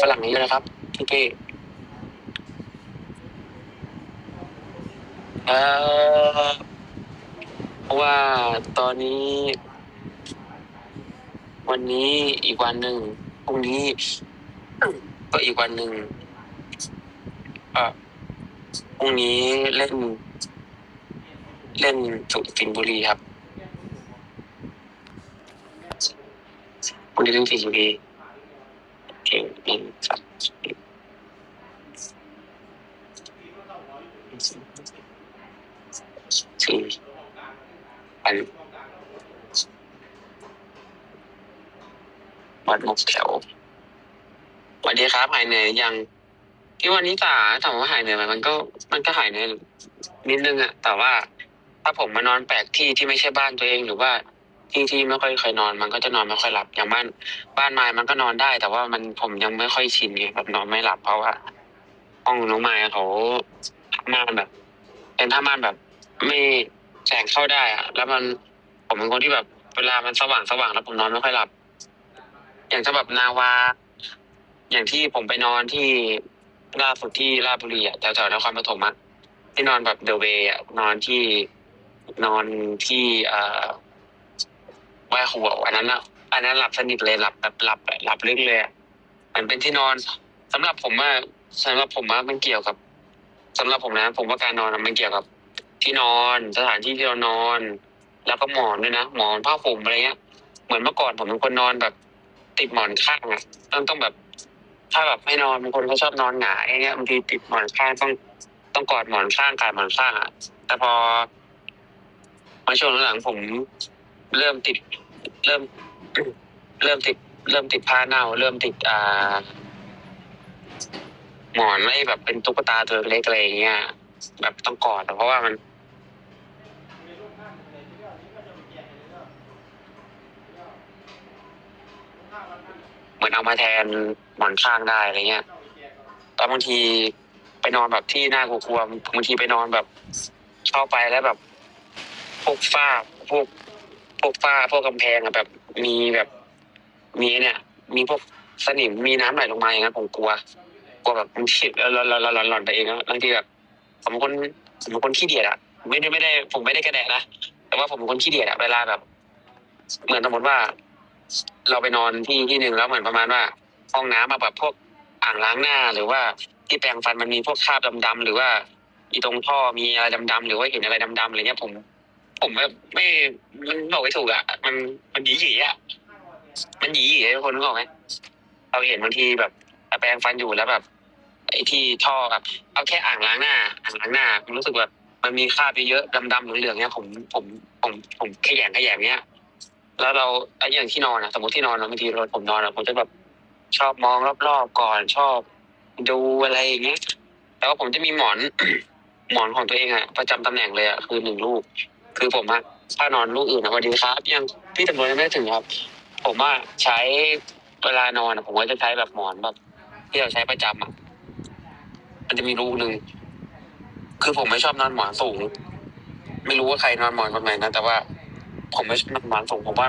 ฝรั่งนี้เลยนะครับพี่เป้เพราะว่าตอนนี้ วันนี้อีกวันหนึ่งพรุ่งนี้ก็อีกวันหนึ่งอ่อพรุ่งนี้เล่น เล่นสุสิงห์บุรีครับพรุ่งนี้เล่นสิงห์บุรี เก่งหนึ่งสองสี่อันวัดมุกแถวสวัสดีครับหายเหนื่อยยังที่วันนี้ตาถามว่าหายเหนื่อยไหมมันก็มันก็หายเหนื่อยนิดนึงอะแต่ว่า ถ้าผมมานอนแปลกที่ที่ไม่ใช่บ้านตัวเองหรือว่า ที่ที่ไม่ค่อยเคยนอนมันก็จะนอนไม่ค่อยหลับอย่างบ้านบ้านไม้มันก็นอนได้ แต่ว่ามันผมยังไม่ค่อยชินไงแบบนอนไม่หลับเพราะว่าห้องน้องไม้เขาทำม่านแบบ เป็นทำม่านแบบ ไม่แสงเข้าได้อะแล้วมันผมเป็นคนที่แบบเวลามันสว่างสว่างแล้วผมนอนไม่ค่อยหลับ อย่างจะแบบนาวา อย่างที่ผมไปนอนที่ล่าสุดที่ราชบุรีอะแถวๆนครปฐมอะที่นอนแบบเดอะเวย์อะนอนที่นอนที่อ่อ ไหว้หัวอันนั้นอะอันนั้นหลับสนิทเลยหลับแบบหลับหลับลึกเลยมันเป็นที่นอนสำหรับผมอะสำหรับผมว่ามันเกี่ยวกับสำหรับผมนะ ผมว่าการนอนมันเกี่ยวกับ ที่นอนสถานที่ที่เรานอน แล้วก็หมอนด้วยนะหมอนผ้าห่มอะไรเงี้ย เหมือนเมื่อก่อนผมเป็นคนนอนแบบ ติดหมอนข้างอะต้องต้องแบบ ถ้าแบบไม่นอนบางคนเขาชอบนอนหงายอย่างเงี้ยบางทีติดหมอนข้างต้องต้องกอดหมอนข้างกายหมอนข้างอะแต่พอมาช่วงหลังผม เริ่มติด เริ่ม เริ่มติด เริ่มติดผ้าเน่า เริ่มติดอ่าหมอนไม่แบบเป็นตุ๊กตาตัวเล็กอะไรอย่างเงี้ยแบบต้องกอดเพราะว่ามัน เหมือนเอามาแทนหมอนข้างได้อะไรเงี้ยแต่บางทีไปนอนแบบที่น่ากลัวบางทีไปนอนแบบเข้าไปแล้วแบบพวกฝ้าพวก พวกฝ้าพวกกำแพงอะแบบมีแบบ มีเนี่ย มีพวกสนิมมีน้ำไหลลงมาอย่างนั้นผมกลัวกลัวแบบบางทีเราเราเราเราหลอนไปเองนะบางทีแบบผมเป็นคนผมเป็นคนขี้เดียดอะไม่ได้ไม่ได้ ผมไม่ได้กระแดะนะแต่ว่าผมเป็นคนขี้เดียดอะเวลาแบบ เหมือนสมมติว่า เราไปนอนที่ที่หนึ่งแล้วเหมือนประมาณว่าห้องน้ำมาแบบพวกอ่างล้างหน้าหรือว่าที่แปรงฟันมันมีพวกคราบดำๆหรือว่าอีตรงท่อมีอะไรดำๆหรือว่าเห็นอะไรดำๆอะไรเงี้ยผม ผมแบบไม่มันบอกไม่ถูกอะ มันมันหยีหยีอะ มันหยีหยีทุกคนนึกออกไหมเราเห็นบางทีแบบแปรงฟันอยู่แล้วแบบ ไอ้ที่ท่อแบบเอาแค่อ่างล้างหน้า อ่างล้างหน้าผมรู้สึกแบบมันมีคราบเยอะๆดำๆเหลืองๆเนี้ยผมผมผมผมขยงขยงเนี้ยแล้วเราไอ้อย่างที่นอนอะสมมติที่นอนอะบางทีเราผมนอนอะผมจะแบบชอบมองรอบๆก่อนชอบดูอะไรอย่างเงี้ยแต่ว่าผมจะมีหมอน หมอนของตัวเองอะประจำตำแหน่งเลยอะคือหนึ่งลูก คือผมอะถ้านอนลูกอื่นนะสวัสดีครับ ยังพี่ตำรวจยังไม่ถึงครับ ผมว่าใช้เวลานอนอะผมก็จะใช้แบบหมอนแบบ ที่เราใช้ประจำอะมันจะมีรูหนึ่งคือผมไม่ชอบนอนหมอนสูง ไม่รู้ว่าใครนอนหมอนคนไหนนะแต่ว่า ผมไม่ชอบนอนหมอนสูงผมว่า